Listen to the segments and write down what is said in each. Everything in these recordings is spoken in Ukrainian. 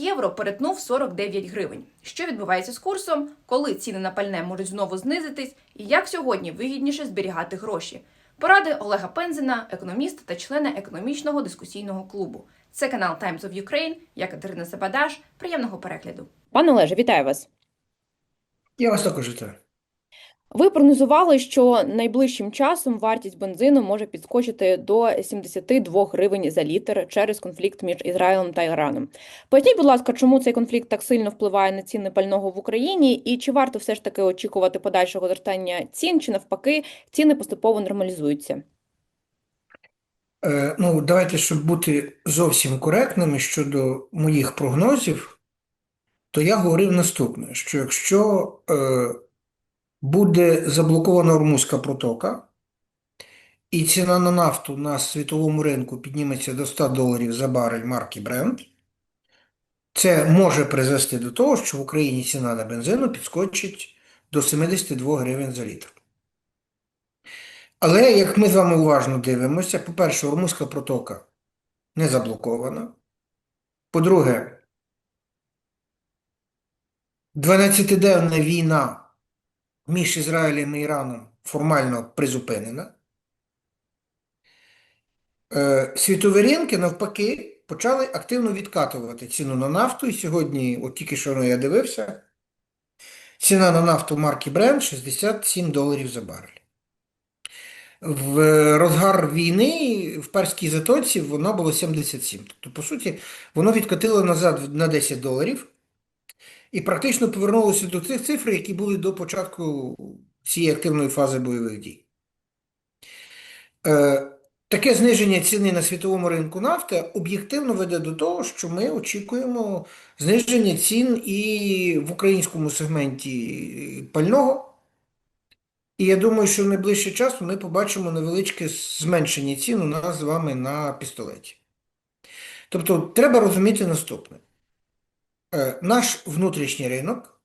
євро перетнув 49 гривень. Що відбувається з курсом, коли ціни на пальне можуть знову знизитись, і як сьогодні вигідніше зберігати гроші? Поради Олега Пензена, економіста та члена економічного дискусійного клубу. Це канал Times of Ukraine. Я Катерина Сабадаш. Приємного перегляду. Пане Олеже, вітаю вас. Я вас також вітаю. Ви прогнозували, що найближчим часом вартість бензину може підскочити до 72 гривень за літр через конфлікт між Ізраїлем та Іраном. Поясніть, будь ласка, чому цей конфлікт так сильно впливає на ціни пального в Україні, і чи варто все ж таки очікувати подальшого зростання цін, чи навпаки ціни поступово нормалізуються? Е, ну, давайте, щоб бути зовсім коректними щодо моїх прогнозів, то я говорив наступне: що якщо е, буде заблокована Ормузька протока, і ціна на нафту на світовому ринку підніметься до 100 доларів за барель марки Brent, це може призвести до того, що в Україні ціна на бензину підскочить до 72 гривень за літр. Але як ми з вами уважно дивимося, по-перше, Ормузька протока не заблокована. По-друге, 12-денна війна між Ізраїлем і Іраном формально призупинена. Е, Світові ринки, навпаки, почали активно відкатувати ціну на нафту. І сьогодні, от тільки що я дивився, ціна на нафту марки Brent 67 доларів за барель. В розгар війни в Перській затоці воно було 77. Тобто, по суті, воно відкотило назад на 10 доларів і практично повернулося до тих цифр, які були до початку цієї активної фази бойових дій. Е, Таке зниження ціни на світовому ринку нафти об'єктивно веде до того, що ми очікуємо зниження цін і в українському сегменті пального. І я думаю, що в найближчий час ми побачимо невеличке зменшення цін у нас з вами на пістолеті. Тобто, треба розуміти наступне: наш внутрішній ринок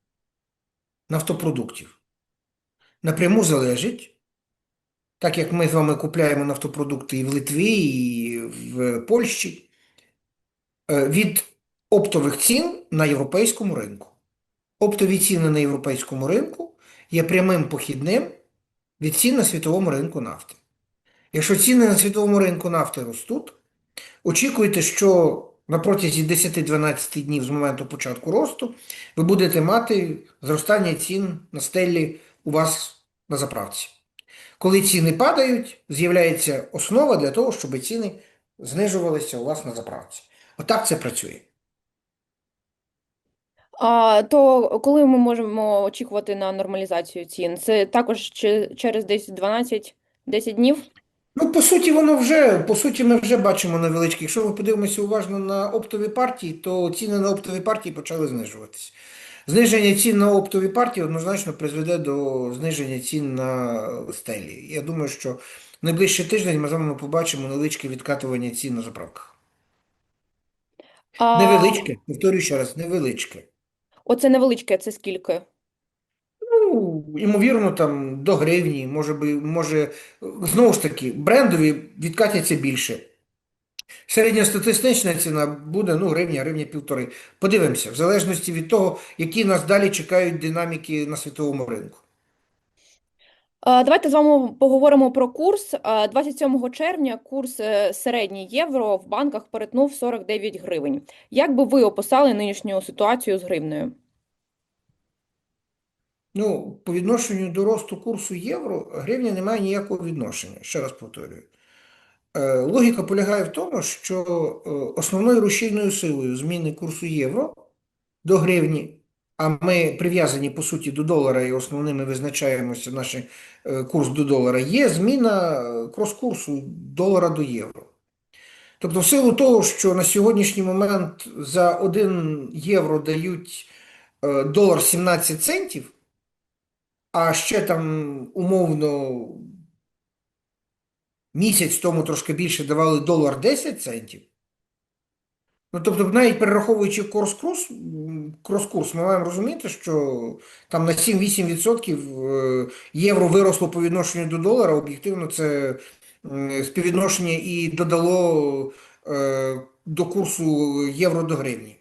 нафтопродуктів напряму залежить, так як ми з вами купляємо нафтопродукти і в Литві, і в Польщі, е, від оптових цін на європейському ринку. Оптові ціни на європейському ринку є прямим похідним від цін на світовому ринку нафти. Якщо ціни на світовому ринку нафти ростуть, очікуйте, що на протязі 10-12 днів з моменту початку росту ви будете мати зростання цін на стелі у вас на заправці. Коли ціни падають, з'являється основа для того, щоб ціни знижувалися у вас на заправці. Отак це працює. А то коли ми можемо очікувати на нормалізацію цін? Це також через десь 12 10 днів? Ну, по суті, воно вже, по суті, ми вже бачимо невеличкі. Якщо ми подивимося уважно на оптові партії, то ціни на оптові партії почали знижуватися. Зниження цін на оптові партії однозначно призведе до зниження цін на стелі. Я думаю, що найближчий тиждень ми з вами побачимо невеличке відкатування цін на заправках. А, Невеличке, повторюю ще раз, невеличке. Оце невеличке, це скільки? Ну, ймовірно, там до гривні, може би, може, знову ж таки, брендові відкатяться більше. Середньостатистична ціна буде, ну, гривня, гривня півтори. Подивимося, в залежності від того, які нас далі чекають динаміки на світовому ринку. Давайте з вами поговоримо про курс. 27 червня курс е, середній євро в банках перетнув 49 гривень. Як би ви описали нинішню ситуацію з гривнею? Ну, по відношенню до росту курсу євро, гривня не має ніякого відношення, ще раз повторюю. Е, Логіка полягає в тому, що е, основною рушійною силою зміни курсу євро до гривні, а ми прив'язані по суті до долара і основними визначаємося наш е, курс до долара, є зміна крос-курсу долара до євро. Тобто, в силу того, що на сьогоднішній момент за 1 євро дають долар 17 центів, а ще там умовно місяць тому трошки більше давали долар 10 центів. Ну, тобто, навіть перераховуючи крос-курс, крос-курс, ми маємо розуміти, що там на 7-8% е, євро виросло по відношенню до долара. Об'єктивно, це співвідношення і додало е, до курсу євро до гривні.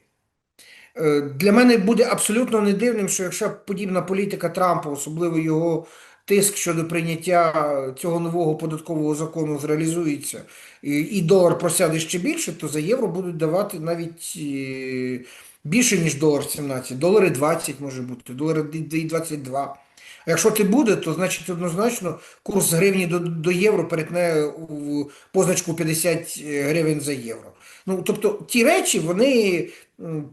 Е, Для мене буде абсолютно не дивним, що якщо подібна політика Трампа, особливо його тиск щодо прийняття цього нового податкового закону зреалізується, і долар просяде ще більше, то за євро будуть давати навіть е, більше, ніж долар 17, долари 20 може бути, долари д- д- 22. А якщо це буде, то значить однозначно курс гривні до, до євро перетне у позначку 50 гривень за євро. Ну, тобто ті речі, вони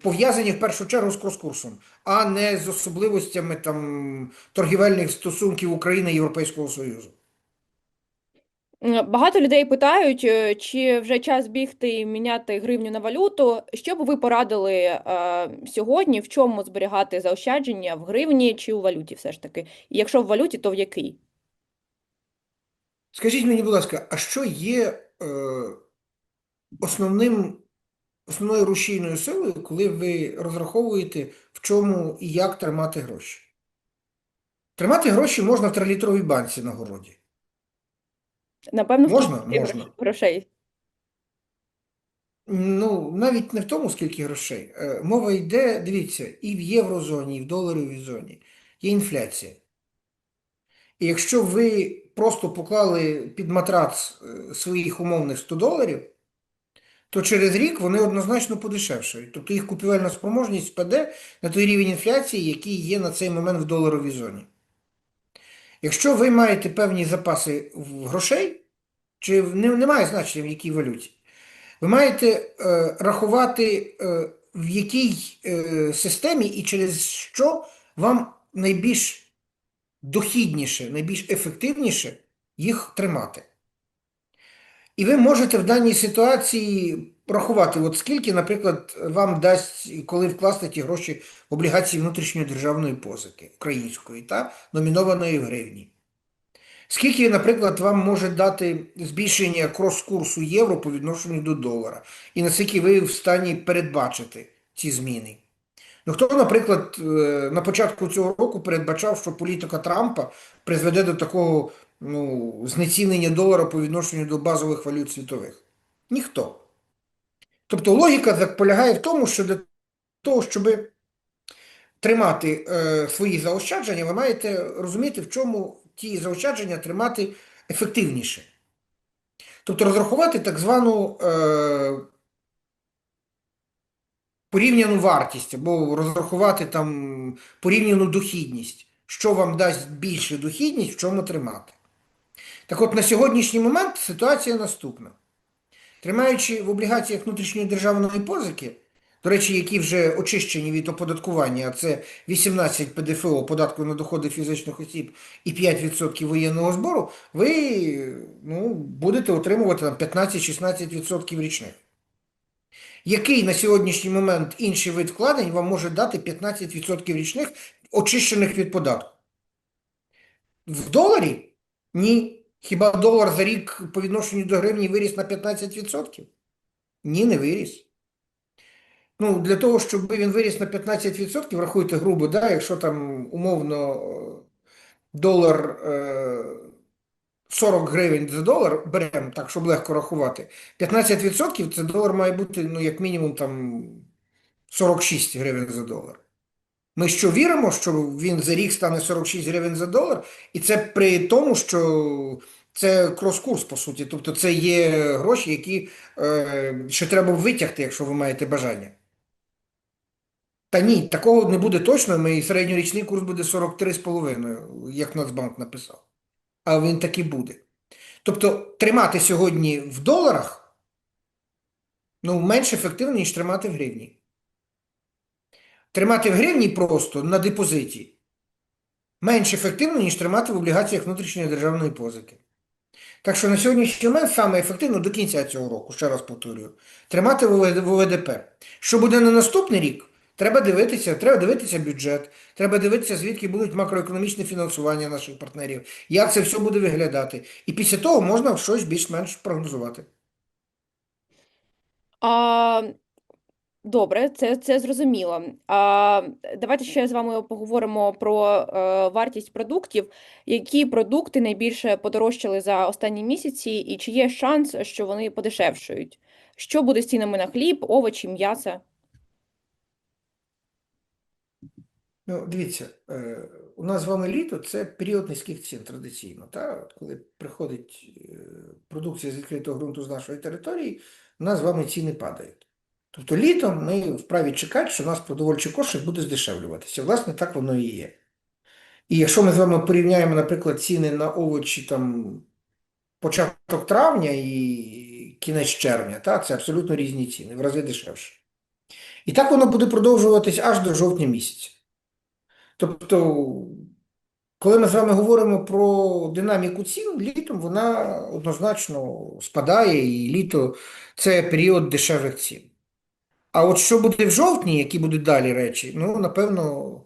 пов'язані в першу чергу з крос-курсом, а не з особливостями там торгівельних стосунків України і Європейського Союзу. Багато людей питають, е, чи вже час бігти і міняти гривню на валюту. Що б ви порадили е, сьогодні, в чому зберігати заощадження в гривні чи у валюті все ж таки? І якщо в валюті, то в який? Скажіть мені, будь ласка, а що є е, основним, основною рушійною силою, коли ви розраховуєте, в чому і як тримати гроші? Тримати гроші можна в трилітровій банці на городі. Напевно, Можна? кількості Можна. грошей. Ну, навіть не в тому, скільки грошей. Е, Мова йде, дивіться, і в єврозоні, і в доларовій зоні є інфляція. І якщо ви просто поклали під матрац е, своїх умовних 100 доларів, то через рік вони однозначно подешевшають. Тобто їх купівельна спроможність спаде на той рівень інфляції, який є на цей момент в доларовій зоні. Якщо ви маєте певні запаси грошей, чи не, немає значення в якій валюті, ви маєте е, рахувати, е, в якій е, системі і через що вам найбільш дохідніше, найбільш ефективніше їх тримати. І ви можете в даній ситуації рахувати, от скільки, наприклад, вам дасть, коли вкласти ті гроші в облігації внутрішньої державної позики української та номінованої в гривні. Скільки, наприклад, вам може дати збільшення крос-курсу євро по відношенню до долара, і наскільки ви в стані передбачити ці зміни? Ну, хто, наприклад, е, на початку цього року передбачав, що політика Трампа призведе до такого ну, знецінення долара по відношенню до базових валют світових? Ніхто. Тобто логіка так полягає в тому, що для того, щоб тримати е, свої заощадження, ви маєте розуміти, в чому ті заощадження тримати ефективніше. Тобто розрахувати так звану е, порівняну вартість або розрахувати там порівняну дохідність, що вам дасть більше дохідність, в чому тримати. Так от на сьогоднішній момент ситуація наступна. Тримаючи в облігаціях внутрішньої державної позики, до речі, які вже очищені від оподаткування, а це 18 ПДФО, податку на доходи фізичних осіб і 5% воєнного збору, ви ну, будете отримувати 15-16% річних. Який на сьогоднішній момент інший вид вкладень вам може дати 15% річних, очищених від податку? В доларі? Ні. Хіба долар за рік по відношенню до гривні виріс на 15%? Ні, не виріс. Ну, для того, щоб він виріс на 15%, рахуйте грубо, да, якщо там умовно е, долар е, 40 гривень за долар беремо, так, щоб легко рахувати, 15% це долар має бути, ну, як мінімум, там 46 гривень за долар. Ми що віримо, що він за рік стане 46 гривень за долар, і це при тому, що це крос-курс, по суті. Тобто це є гроші, які е, ще треба витягти, якщо ви маєте бажання. Та ні, такого не буде точно. Ми середньорічний курс буде 43,5, як Нацбанк написав. А він таки буде. Тобто тримати сьогодні в доларах ну, менш ефективно, ніж тримати в гривні. Тримати в гривні просто на депозиті менш ефективно, ніж тримати в облігаціях внутрішньої державної позики. Так що на сьогоднішній момент саме ефективно до кінця цього року, ще раз повторюю, тримати в ОВД- ОВДП. Що буде на наступний рік? Треба дивитися, треба дивитися бюджет, треба дивитися, звідки будуть макроекономічне фінансування наших партнерів, як це все буде виглядати. І після того можна щось більш-менш прогнозувати. А, добре, це, це зрозуміло. А, давайте ще з вами поговоримо про е, вартість продуктів. Які продукти найбільше подорожчали за останні місяці, і чи є шанс, що вони подешевшують? Що буде з цінами на хліб, овочі, м'ясо? Ну, дивіться, е, у нас з вами літо це період низьких цін традиційно. Та? Коли приходить е, продукція з відкритого ґрунту з нашої території, у нас з вами ціни падають. Тобто літом ми вправі чекати, що у нас продовольчий кошик буде здешевлюватися. Власне, так воно і є. І якщо ми з вами порівняємо, наприклад, ціни на овочі там початок травня і кінець червня, та, це абсолютно різні ціни, в рази дешевше. І так воно буде продовжуватись аж до жовтня місяця. Тобто, коли ми з вами говоримо про динаміку цін, літом вона однозначно спадає, і літо це період дешевих цін. А от що буде в жовтні, які будуть далі речі, ну, напевно,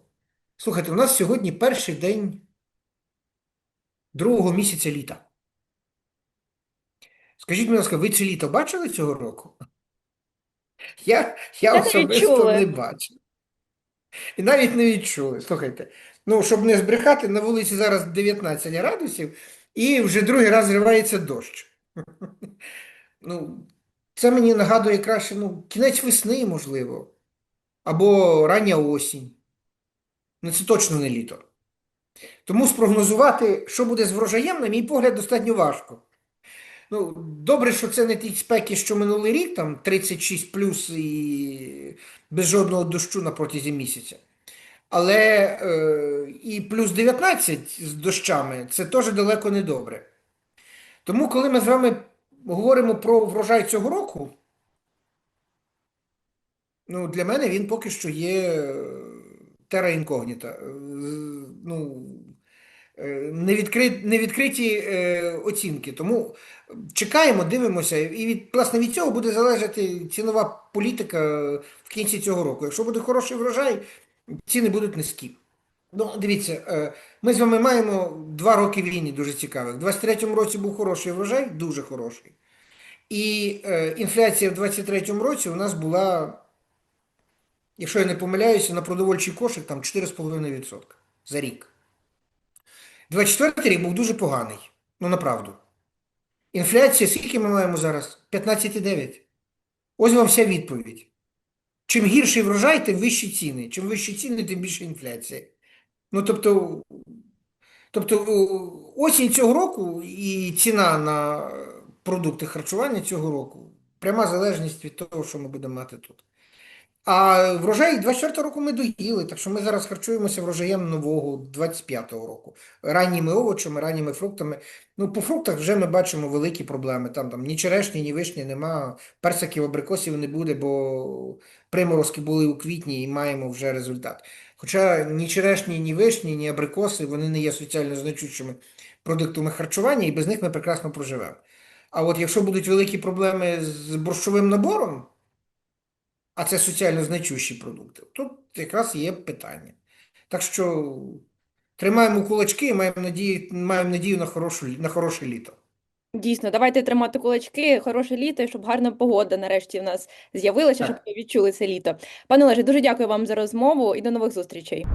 слухайте, у нас сьогодні перший день другого місяця літа. Скажіть, будь ласка, ви це літо бачили цього року? Я, я Я не особисто не бачив. І навіть не відчули. Слухайте, ну, щоб не збрехати, на вулиці зараз 19 градусів і вже другий раз зривається дощ. Ну, це мені нагадує краще, ну, кінець весни, можливо, або рання осінь. Ну, це точно не літо. Тому спрогнозувати, що буде з врожаєм, на мій погляд, достатньо важко. Ну, добре, що це не ті спеки, що минулий рік, там 36 плюс і без жодного дощу на протязі місяця. Але е, і плюс 19 з дощами це теж далеко не добре. Тому, коли ми з вами говоримо про врожай цього року, ну, для мене він поки що є е, терра інкогніта. Е, Ну, е, невідкри... невідкриті е, оцінки. Тому чекаємо, дивимося, і від, власне від цього буде залежати цінова політика в кінці цього року. Якщо буде хороший врожай, ціни будуть низькі. Ну, дивіться, е, ми з вами маємо два роки війни дуже цікавих. У 23-му році був хороший врожай, дуже хороший. І е, інфляція в 23-му році у нас була, якщо я не помиляюся, на продовольчий кошик там 4,5% за рік. 24 рік був дуже поганий. Ну, направду. Інфляція, скільки ми маємо зараз? 15,9. Ось вам вся відповідь. Чим гірший врожай, тим вищі ціни. Чим вищі ціни, тим більше інфляція. Ну, тобто, тобто осінь цього року і ціна на продукти харчування цього року пряма залежність від того, що ми будемо мати тут. А врожай 24 року ми доїли, так що ми зараз харчуємося врожаєм нового 25-го року. Ранніми овочами, ранніми фруктами. Ну, по фруктах вже ми бачимо великі проблеми. Там, там ні черешні, ні вишні нема, персиків, абрикосів не буде, бо приморозки були у квітні і маємо вже результат. Хоча ні черешні, ні вишні, ні абрикоси, вони не є соціально значущими продуктами харчування, і без них ми прекрасно проживемо. А от якщо будуть великі проблеми з борщовим набором, а це соціально значущі продукти, тут якраз є питання. Так що тримаємо кулачки і маємо надію, маємо надію на, хорошу, на хороше літо. Дійсно, давайте тримати кулачки, хороше літо, і щоб гарна погода нарешті в нас з'явилася, щоб ви відчули це літо. Пане Олеже, дуже дякую вам за розмову і до нових зустрічей.